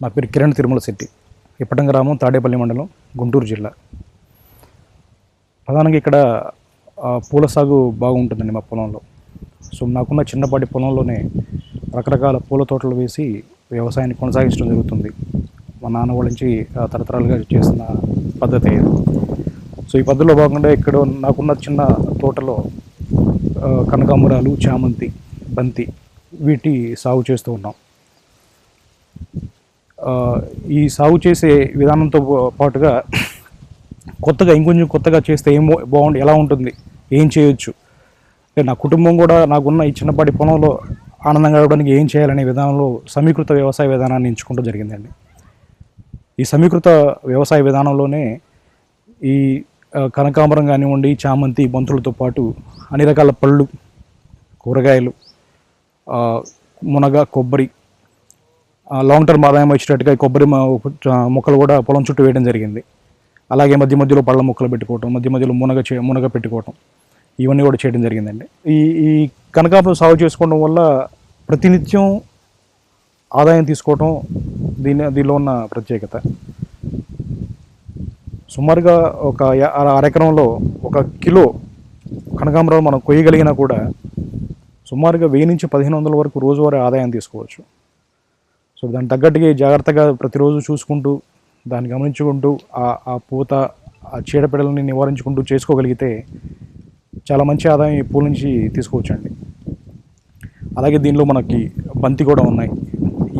నా పేరు కిరణ్ తిరుమల శెట్టి. ఇప్పటం గ్రామం తాడేపల్లి మండలం గుంటూరు జిల్లా. ప్రధానంగా ఇక్కడ పూల సాగు బాగుంటుందండి మా పొలంలో. సో నాకున్న చిన్నపాటి పొలంలోనే రకరకాల పూల తోటలు వేసి వ్యవసాయాన్ని కొనసాగించడం జరుగుతుంది. మా నాన్న వాళ్ళ నుంచి ఆ, తరతరాలుగా చేసిన పద్ధతి సో ఈ పద్ధతిలో భాగంగా ఇక్కడ నాకున్న చిన్న తోటలో కనకాంబరాలు చామంతి బంతి వీటి సాగు చేస్తూ ఉన్నాం. ఈ సాగు చేసే విధానంతో పాటుగా కొత్తగా ఇంకొంచెం కొత్తగా చేస్తే ఏం బాగుంటుంది ఎలా ఉంటుంది ఏం చేయొచ్చు? నా కుటుంబం కూడా నాకున్న ఈ చిన్నపాటి పొలంలో ఆనందంగా గడపడానికి ఏం చేయాలనే విధానంలో సమీకృత వ్యవసాయ విధానాన్ని ఎంచుకుంటూ జరిగిందండి. ఈ సమీకృత వ్యవసాయ విధానంలోనే ఈ కనకాంబరం కానివ్వండి చామంతి బంతులతో పాటు అన్ని రకాల పళ్ళు కూరగాయలు మునగ కొబ్బరి లాంగ్ టర్మ్ ఆదాయం వచ్చేటట్టుగా కొబ్బరి మొక్కలు కూడా పొలం చుట్టూ వేయడం జరిగింది. అలాగే మధ్య మధ్యలో పళ్ళ మొక్కలు పెట్టుకోవటం మధ్య మధ్యలో మునగ చే మునగ పెట్టుకోవటం ఇవన్నీ కూడా చేయడం జరిగిందండి. ఈ ఈ కనకాంబరం సాగు చేసుకోవడం వల్ల ప్రతినిత్యం ఆదాయం తీసుకోవటం దీని దీనిలో ఉన్న ప్రత్యేకత. సుమారుగా ఒక అరెకరంలో ఒక కిలో కనకాంబరాలు మనం కొయ్యగలిగినా కూడా సుమారుగా వెయ్యి నుంచి పదిహేను వందల వరకు రోజువారీ ఆదాయం తీసుకోవచ్చు. సో దానికి తగ్గట్టుగా జాగ్రత్తగా ప్రతిరోజు చూసుకుంటూ దాన్ని గమనించుకుంటూ ఆ ఆ పూత ఆ చీడపీడలని నివారించుకుంటూ చేసుకోగలిగితే చాలా మంచి ఆదాయం ఈ పూల నుంచి తీసుకోవచ్చండి. అలాగే దీనిలో మనకి బంతి కూడా ఉన్నాయి.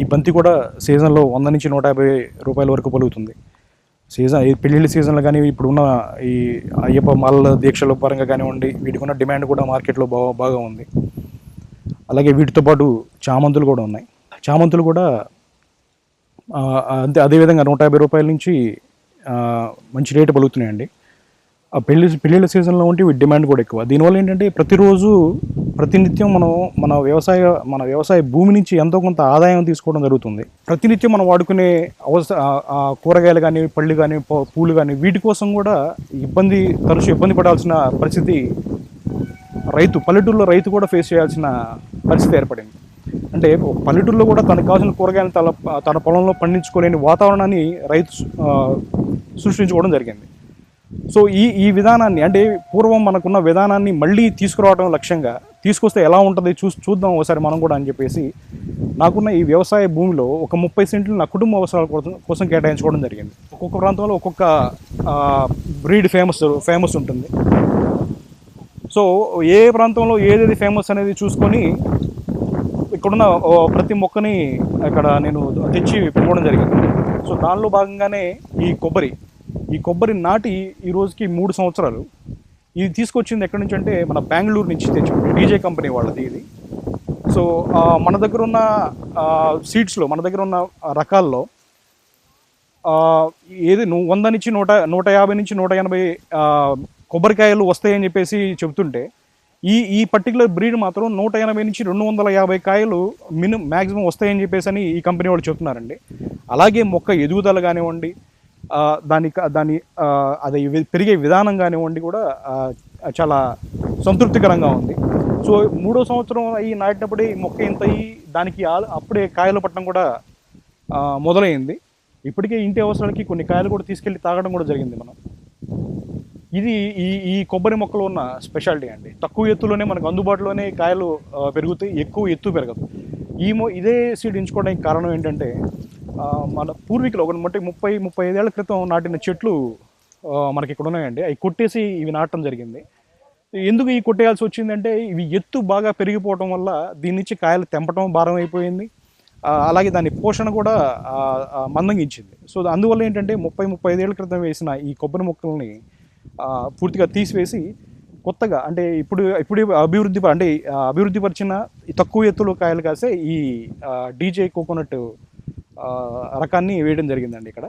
ఈ బంతి కూడా సీజన్లో వంద నుంచి నూట యాభై రూపాయల వరకు పలుకుతుంది సీజన్ ఈ పెళ్ళిళ్ళ సీజన్లో కానీ ఇప్పుడున్న ఈ అయ్యప్ప మాల దీక్షల పరంగా కానివ్వండి వీటికి ఉన్న డిమాండ్ కూడా మార్కెట్లో బాగా బాగా ఉంది. అలాగే వీటితో పాటు చామంతులు కూడా ఉన్నాయి. చామంతులు కూడా అంతే అదేవిధంగా నూట యాభై రూపాయల నుంచి మంచి రేటు పలుకుతున్నాయండి ఆ పెళ్ళి పెళ్ళిళ్ళ సీజన్లో ఉంటే వీటి డిమాండ్ కూడా ఎక్కువ. దీనివల్ల ఏంటంటే ప్రతిరోజు ప్రతినిత్యం మనం మన వ్యవసాయ మన వ్యవసాయ భూమి నుంచి ఎంతో కొంత ఆదాయం తీసుకోవడం జరుగుతుంది. ప్రతినిత్యం మనం వాడుకునే అవస కూరగాయలు కానీ పళ్ళు కానీ పూ- పూలు కానీ వీటి కోసం కూడా ఇబ్బంది తరచు ఇబ్బంది పడాల్సిన పరిస్థితి రైతు పల్లెటూరులో రైతు కూడా ఫేస్ చేయాల్సిన పరిస్థితి ఏర్పడింది. అంటే ఒక పల్లెటూరులో కూడా తనకు కావాల్సిన కూరగాయలను తన తన పొలంలో పండించుకోలేని వాతావరణాన్ని రైతు సృష్టించుకోవడం జరిగింది. సో ఈ ఈ విధానాన్ని అంటే పూర్వం మనకున్న విధానాన్ని మళ్ళీ తీసుకురావడం లక్ష్యంగా తీసుకొస్తే ఎలా ఉంటుంది చూ చూద్దాం ఒకసారి మనం కూడా అని చెప్పేసి నాకున్న ఈ వ్యవసాయ భూమిలో ఒక ముప్పై సెంట్లు నా కుటుంబ అవసరాల కోసం కోసం కేటాయించుకోవడం జరిగింది. ఒక్కొక్క ప్రాంతంలో ఒక్కొక్క బ్రీడ్ ఫేమస్ ఫేమస్ ఉంటుంది. సో ఏ ప్రాంతంలో ఏదేది ఫేమస్ అనేది చూసుకొని ఇక్కడున్న ఓ ప్రతి మొక్కని అక్కడ నేను తెచ్చి పెట్టుకోవడం జరిగింది. సో దానిలో భాగంగానే ఈ కొబ్బరి ఈ కొబ్బరి నాటి ఈ రోజుకి మూడు సంవత్సరాలు. ఇది తీసుకొచ్చింది ఎక్కడి నుంచి అంటే మన బెంగళూరు నుంచి తెచ్చాం డీజే కంపెనీ వాళ్ళది ఇది. సో మన దగ్గర ఉన్న సీడ్స్లో మన దగ్గర ఉన్న రకాల్లో ఏది వంద నుంచి నూట నూట యాభై నుంచి నూట ఎనభై కొబ్బరికాయలు వస్తాయని చెప్పేసి చెబుతుంటే ఈ ఈ పర్టికులర్ బ్రీడ్ మాత్రం నూట ఎనభై నుంచి రెండు వందల యాభై కాయలు మినిమం మ్యాక్సిమం వస్తాయని చెప్పేసి అని ఈ కంపెనీ వాళ్ళు చెప్తున్నారండి. అలాగే మొక్క ఎదుగుదల కానివ్వండి దాని దాని అది పెరిగే విధానం కానివ్వండి కూడా చాలా సంతృప్తికరంగా ఉంది. సో మూడో సంవత్సరం అయ్యి నాటినప్పుడే ఈ మొక్క ఇంత అయ్యి దానికి ఆ- అప్పుడే కాయలు పట్టడం కూడా మొదలైంది. ఇప్పటికే ఇంటి అవసరాలకి కొన్ని కాయలు కూడా తీసుకెళ్ళి తాగడం కూడా జరిగింది మనం. ఇది ఈ ఈ కొబ్బరి మొక్కలో ఉన్న స్పెషాలిటీ అండి. తక్కువ ఎత్తులోనే మనకు అందుబాటులోనే కాయలు పెరుగుతాయి. ఎక్కువ ఎత్తు పెరగదు. ఈ మొ ఇదే సీడ్ ఎంచుకోవడానికి కారణం ఏంటంటే మన పూర్వీకులు ఒక అంటే ముప్పై ముప్పై ఐదేళ్ళ క్రితం నాటిన చెట్లు మనకి ఇక్కడ ఉన్నాయండి. అవి కొట్టేసి ఇవి నాటడం జరిగింది. ఎందుకు ఈ కొట్టేయాల్సి వచ్చిందంటే ఇవి ఎత్తు బాగా పెరిగిపోవడం వల్ల దీని నుంచి కాయలు తెంపటం భారం అయిపోయింది అలాగే దాని పోషణ కూడా మందంగించింది సో అందువల్ల ఏంటంటే ముప్పై ముప్పై ఐదేళ్ళ క్రితం వేసిన ఈ కొబ్బరి మొక్కల్ని పూర్తిగా తీసివేసి కొత్తగా అంటే ఇప్పుడు ఇప్పుడు అభివృద్ధి ప- అంటే అభివృద్ధి పరిచిన ఈ తక్కువ ఎత్తులో కాయలు కాసే ఈ డీజే కోకోనట్ రకాన్ని వేయడం జరిగిందండి ఇక్కడ.